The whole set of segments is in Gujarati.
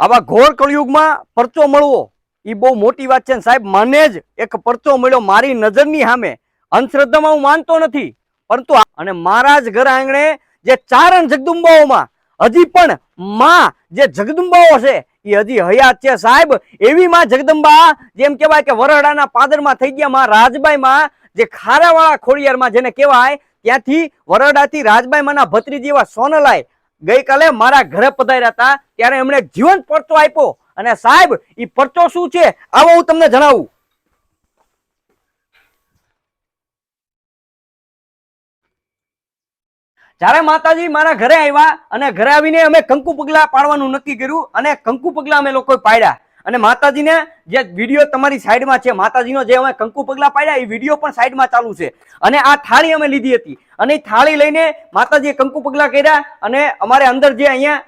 આવા ઘોર કળિયુગમાં પરચો મળવો એ બહુ મોટી વાત છે સાહેબ. મને જ એક પરચો મળ્યો મારી નજરની સામે. અંધશ્રદ્ધામાં હું માનતો નથી. પરંતુ અને મારા જ ઘર આંગણે જે ચારણ જગદુંબાઓમાં, હજી પણ માં જે જગદુંબાઓ છે એ હજી હયાત છે સાહેબ. એવી માં જગદંબા, જેમ કહેવાય કે વરડાના પાદરમાં થઈ ગયા માં, રાજબાઈ માં, જે ખારાવાળા ખોડિયારમાં જેને કહેવાય, ત્યાંથી વરડાથી રાજબાઈ માના ભત્રીજી એવા સોનલાય ગઈકાલે મારા ઘરે પધાર્યા હતા, ત્યારે એમણે જીવન પરચો આપ્યો. અને સાહેબ એ પરચો શું છે? આવો હું તમને જણાવું. જ્યારે માતાજી મારા ઘરે આવ્યા અને ઘરે આવીને અમે કંકુ પગલા પાડવાનું નક્કી કર્યું અને કંકુ પગલા અમે લોકો પાડ્યા. અને માતાજીને જે વીડિયો તમારી સાઈડમાં છે, માતાજીનો જે અમે કંકુ પગલા પાડ્યા, એ વીડિયો પણ સાઈડમાં ચાલુ છે. અને આ થાળી અમે લીધી હતી. અને એ થાળી લઈને માતાજીએ કંકુ પગલા કર્યા અને અમારે અંદર જે અહીંયા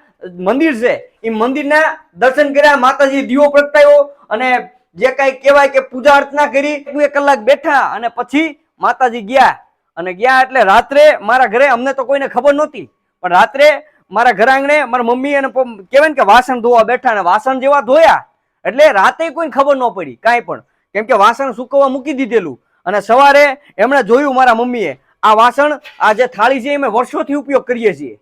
મંદિર છે, એ મંદિરના દર્શન કર્યા માતાજી દીવો પ્રગટાયો અને જે કઈ કહેવાય કે પૂજા અર્ચના કરી એક કલાક બેઠા અને પછી માતાજી ગયા. અને ગયા એટલે રાત્રે મારા ઘરે, અમને તો કોઈને ખબર નહોતી, પણ રાત્રે મારા ઘર આંગણે મારા મમ્મી અને કહેવાય ને કે વાસણ ધોવા બેઠા અને વાસણ જેવા ધોયા એટલે રાતે કોઈને ખબર ન પડી, કાંઈ પણ. કેમ કે વાસણ સુકવવા મૂકી દીધેલું. અને સવારે એમણે જોયું મારા મમ્મીએ, આ વાસણ, આ જે થાળી છે અમે વર્ષોથી ઉપયોગ કરીએ છીએ.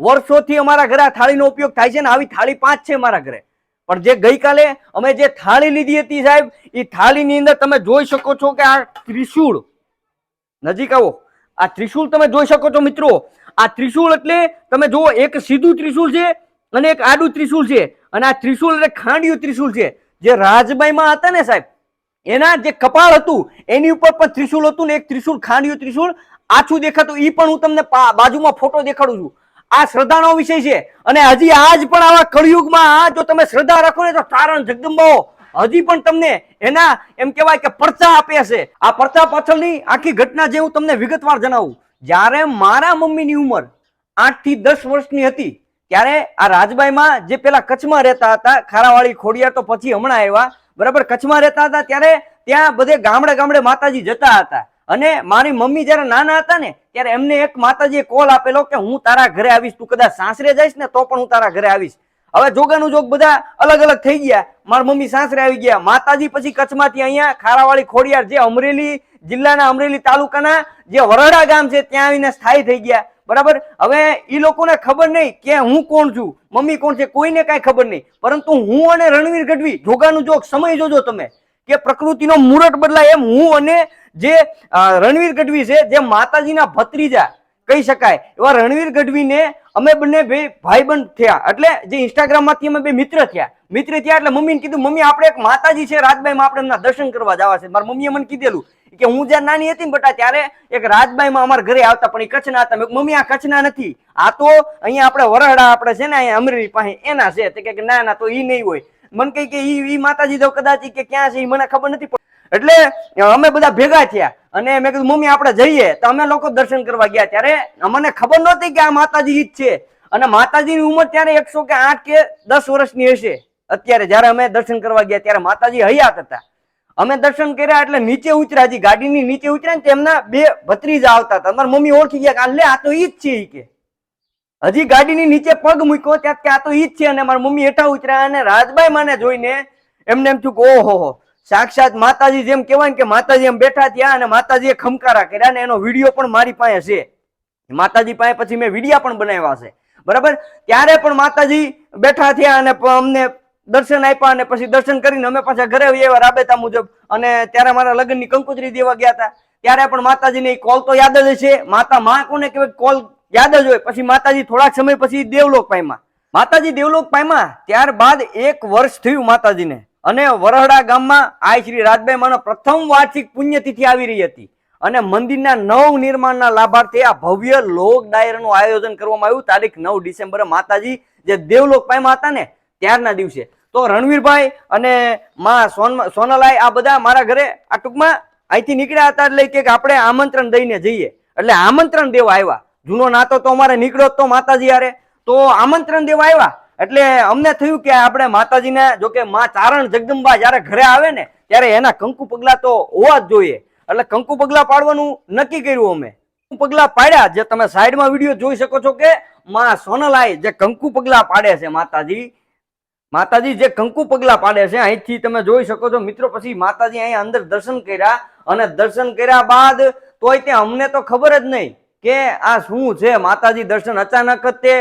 વર્ષોથી અમારા ઘરે આ થાળીનો ઉપયોગ થાય છે ને આવી થાળી પાંચ છે મારા ઘરે. પણ જે ગઈકાલે અમે જે થાળી લીધી હતી સાહેબ એ થાળીની અંદર તમે જોઈ શકો છો કે આ ત્રિશૂળ. નજીક આવો. આ ત્રિશૂળ તમે જોઈ શકો છો મિત્રો. આ ત્રિશૂળ એટલે તમે જુઓ, એક સીધું ત્રિશૂળ છે અને એક આડું ત્રિશૂળ છે. અને આ ત્રિશુલ એટલે ખાંડિયું ત્રિશૂળ છે. જે રાજબાઈમાં હતા ને સાહેબ, એના જે કપાળ હતું, એની ઉપર પણ ત્રિશુલ હતું ને એક ત્રિશુલ ખાંડિયું ત્રિશૂળ આછું દેખાતું એ પણ હું તમને બાજુમાં ફોટો દેખાડું છું. આ શ્રદ્ધાનો વિષય છે. અને હજી આજ પણ આવા કળિયુગમાં જો તમે શ્રદ્ધા રાખો ને તો તારણ જગદંબાઓ, હજી પણ તમને એના, એમ કહેવાય કે પડચા આપે છે આ પડચા પાછળની આખી ઘટના જે હું તમને વિગતવાર જણાવું. જ્યારે મારા મમ્મીની ઉંમર આઠથી દસ વર્ષની હતી ત્યારે આ રાજબાઈમાં જે પેલા કચ્છમાં રહેતા હતા, ખારાવાળી ખોડિયાર તો પછી હમણાં આવ્યા, બરાબર? કચ્છમાં રહેતા હતા ત્યારે ત્યાં બધે ગામડે ગામડે માતાજી જતા હતા. અને મારી મમ્મી જ્યારે નાના હતા ને, ત્યારે એમને એક માતાજીએ કોલ આપેલો કે હું તારા ઘરે આવીશ, તું કદાચ સાસરે જઈશ ને, તો પણ હું તારા ઘરે આવીશ. હવે જોગાનું જોગ બધા અલગ અલગ થઈ ગયા. મારી મમ્મી સાસરે આવી ગયા. માતાજી પછી કચ્છમાંથી અહીંયા ખારાવાળી ખોડિયાર જે અમરેલી જિલ્લાના અમરેલી તાલુકાના જે વરડા ગામ છે, ત્યાં આવીને સ્થાયી થઈ ગયા. બરાબર? હવે એ લોકોને ખબર નહીં કે હું કોણ છું. મમ્મી કોણ છે? કોઈને કાંઈ ખબર નહીં. પરંતુ હું અને રણવીર ગઢવી, જોગાનું જોગ સમય જોજો તમે, કે પ્રકૃતિનો મુરટ બદલાય એમ હું અને જે રણવીર ગઢવી છે, જે માતાજીના ભત્રીજા, કહી શકાય, એવા રણવીર ગઢવીને અમે બંને બે ભાઈબંધ થયા. એટલે જે ઇન્સ્ટાગ્રામમાંથી અમે બે મિત્ર થયા. મિત્ર થયા એટલે મમ્મીને કીધું, મમ્મી, આપણે એક માતાજી છે, રાજબાઈમાં આપણે એમના દર્શન કરવા જવા છે. મારા મમ્મીએ મને કીધેલું કે હું જ્યારે નાની હતી ને બટા ત્યારે એક રાજબાઈમાં અમારા ઘરે આવતા પણ એ કચ્છના હતા. મમ્મી, આ કચ્છના નથી. આ તો અહીંયા આપણે વરહડા આપણે છે ને અહીંયા અમરેલી પાસે એના છે. કે, ના ના, તો ઈ નહીં હોય. મને કહી કે, ઈ માતાજી તો કદાચ કે ક્યાં છે, ઈ મને ખબર નથી એટલે અમે બધા ભેગા થયા અને મેં કીધું, મમ્મી, આપણે જઈએ. તો અમે લોકો દર્શન કરવા ગયા. ત્યારે અમને ખબર નહોતી કે આ માતાજી જ છે. અને માતાજીની ઉંમર ત્યારે એકસો કે આઠ કે દસ વર્ષની હશે. અત્યારે જ્યારે અમે દર્શન કરવા ગયા ત્યારે માતાજી હયાત હતા. અમે દર્શન કર્યા એટલે નીચે ઉતર્યા. હજી ગાડીની નીચે ઉતર્યા ને તેમના બે ભત્રીજા આવતા હતા. મારી મમ્મી ઓળખી ગયા કે લે, આ તો ઈ જ છે કે. હજી ગાડીની નીચે પગ મૂક્યો ત્યાં કે, આ તો ઈ જ છે. અને મારી મમ્મી હેઠા ઉતર્યા અને રાજભાઈ માને જોઈને એમને એમ થયું કે, ઓહો, હો. સાક્ષાત માતાજી જેમ કહેવાય ને કે, માતાજી એમ બેઠા થયા અને માતાજીએ ખમકારા કર્યા અને એનો વીડિયો પણ મારી પાસે છે. માતાજી પાસે પછી મેં વિડીયા પણ બનાવ્યા છે. બરાબર? ત્યારે પણ માતાજી બેઠા થયા અને અમને દર્શન આપ્યા અને પછી દર્શન કરીને અમે પાછા ઘરે આવ્યા રાબેતા મુજબ. અને ત્યારે મારા લગ્નની કંકોત્રી દેવા ગયા હતા. ત્યારે પણ માતાજીને કોલ તો યાદ જ છે માતા માં કોને કહેવાય કોલ યાદ જ હોય. પછી માતાજી થોડાક સમય પછી દેવલોક પામ્યા. માતાજી દેવલોક પામ્યા. ત્યારબાદ એક વર્ષ થયું માતાજીને. અને વરહડા ગામમાં આ શ્રી રાજભાઈ માનો પ્રથમ વાર્ષિક પુણ્યતિથિ આવી રહી હતી. અને મંદિરના નવ નિર્માણના લાભાર્થે આ ભવ્ય લોક ડાયરાનું આયોજન કરવામાં આવ્યું. તારીખ નવ ડિસેમ્બરે માતાજી જે દેવલોક પામ્યા હતા ને ત્યારના દિવસે. તો રણવીરભાઈ અને માં સોન સોનલાઈ આ બધા મારા ઘરે આ ટૂંકમાં અહીંથી નીકળ્યા હતા એટલે કે આપણે આમંત્રણ દઈને જઈએ. એટલે આમંત્રણ દેવા આવ્યા. જૂનો નાતો તો અમારે નીકળ્યો તો માતાજી હારે. તો આમંત્રણ દેવા આવ્યા. એટલે અમને થયું કે આપણે માતાજીને જો કે માં ચારણ જગદંબા જ્યારે ઘરે આવે ને, ત્યારે એના કંકુ પગલા તો હોવા જ જોઈએ. એટલે કંકુ પગલા પાડવાનું નક્કી કર્યું અમે. પગલા પાડ્યા. જે તમે સાઈડમાં વીડિયો જોઈ શકો છો કે માં સોનલાઈ જે કંકુ પગલા પાડે છે માતાજી માતાજી જે કંકુ પગલા પાડે છે, અહીંથી તમે જોઈ શકો છો. મિત્રો, પછી માતાજી અહીંયા અંદર દર્શન કર્યા અને દર્શન કર્યા બાદ તોય ત્યાં અમને તો ખબર જ નહીં કે આ શું છે. માતાજી દર્શન અચાનક જ તે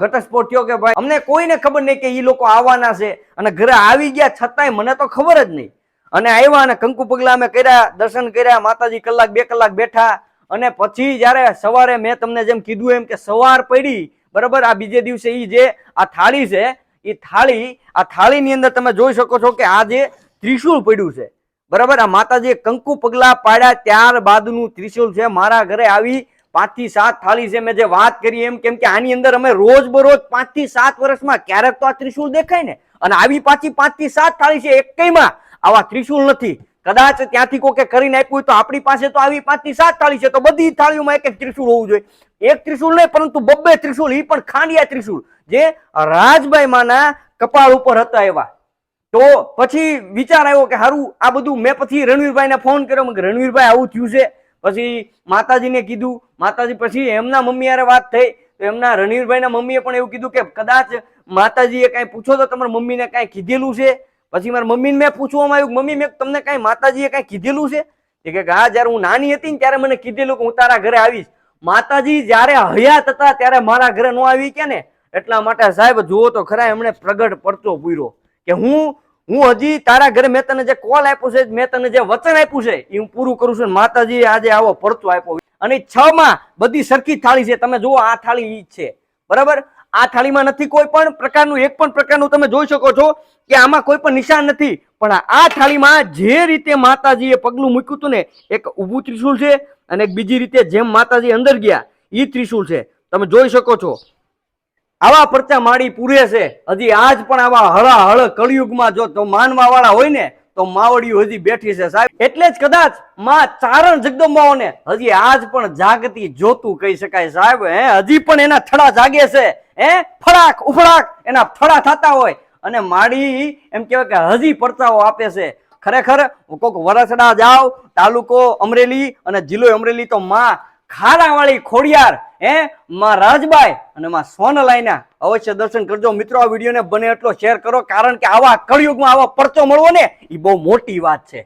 ઘટસ્ફોટ થયો કે ભાઈ, અમને કોઈને ખબર નહીં કે એ લોકો આવવાના છે અને ઘરે આવી ગયા છતાંય મને તો ખબર જ નહીં. અને આવ્યા અને કંકુ પગલા અમે કર્યા, દર્શન કર્યા, માતાજી કલાક બે કલાક બેઠા અને પછી જ્યારે સવારે મેં તમને જેમ કીધું એમ કે સવાર પડી, બરાબર? આ બીજે દિવસે એ જે આ થાળી છે એ થાળી, આ થાળીની અંદર તમે જોઈ શકો છો કે આ જે ત્રિશુલ પડ્યું છે, બરાબર? આ માતાજીએ કંકુ પગલા પાડ્યા ત્યાર બાદનું ત્રિશુલ છે. મારા ઘરે આવી પાંચથી સાત થાળી છે. મેં જે વાત કરી એમ કેમ કે આની અંદર અમે રોજ બરોજ પાંચ સાત વર્ષમાં ક્યારેક તો આ ત્રિશુલ દેખાય ને. અને આવી પાછી પાંચથી સાત થાળી છે. એકમાં આવા ત્રિશુલ નથી. કદાચ ત્યાંથી કોકે કરીને આપ્યું હોય તો આપણી પાસે તો આવી પાંચથી સાત થાળી છે, તો બધી થાળીઓમાં એક એક ત્રિશુલ હોવું જોઈએ. એક ત્રિશુલ નહીં, પરંતુ બબ્બે ત્રિશુલ એ પણ ખાંડિયા ત્રિશુલ જે રાજભાઈ માના કપાળ ઉપર હતા એવા. તો પછી વિચાર આવ્યો કે હારું, આ બધું મેં પછી રણવીરભાઈને ફોન કર્યો, મેં રણવીરભાઈ, આવું થયું છે. પછી માતાજીને કીધું, માતાજી પછી એમના મમ્મી હારે વાત થઈ, તો એમના રણવીરભાઈના મમ્મીએ પણ એવું કીધું કે કદાચ માતાજીએ કાંઈ પૂછો તો તમારા મમ્મીને કાંઈ કીધેલું છે. પછી મારા મમ્મીને મેં પૂછવામાં આવ્યું મમ્મી, મેં તમને કાંઈ માતાજીએ કાંઈ કીધેલું છે? એ કે, હા, જ્યારે હું નાની હતી ને ત્યારે મને કીધેલું કે હું તારા ઘરે આવીશ. માતાજી જ્યારે હયાત હતા ત્યારે મારા ઘરે ન આવી કે ને? એટલા માટે સાહેબ, જુઓ તો ખરા એમણે પ્રગટ પડતો પૂર્યો કે હું હું હજી તારા ઘરે મેં તને જે કોલ આપ્યો છે, મેં તને જે વચન આપ્યું છે, એ હું પૂરું કરું છું અને માતાજીએ આજે આવો પડતો આપ્યો. અને છ માં બધી સરખી થાળી છે. તમે જુઓ, આ થાળી ઈ છે. બરાબર? આ થાળીમાં નથી કોઈ પણ પ્રકારનું, એક પણ પ્રકારનું તમે જોઈ શકો છો કે આમાં કોઈ પણ નિશાન નથી. પણ આ થાળીમાં જે રીતે માતાજીએ પગલું મૂક્યું હતું ને, એક ઊભું ત્રિશુલ છે અને બીજી રીતે જેમ માતાજી અંદર ગયા એ ત્રિશુલ છે. તમે જોઈ શકો છો. આવા પરચા માળી પૂરે છે. હજી આજ પણ આવા હળાહળ કળિયુગમાં જો માનવા વાળા હોય ને તો માવડિયું હજી બેઠી છે સાહેબ. એટલે જ કદાચમાં ચારણ જગદંબાઓને હજી આજ પણ જાગતી જોતું કહી શકાય સાહેબ, હે? હજી પણ એના થડા જાગે છે, હે? ફળાક ઉફળાક એના થડા થતા હોય. અને માડી એમ કહેવાય કે હજી પડતાઓ આપે છે. ખરેખર કોક વરસડા જાવ તાલુકો અમરેલી અને જિલ્લો અમરેલી તો માં ખારાવાળી ખોડિયાર, હે? માં રાજબાઈ અને માં સોનલાઈના અવશ્ય દર્શન કરજો. મિત્રો, આ વિડીયોને બને એટલો શેર કરો, કારણ કે આવા કળિયુગમાં આવા પરચો મળવો ને એ બહુ મોટી વાત છે.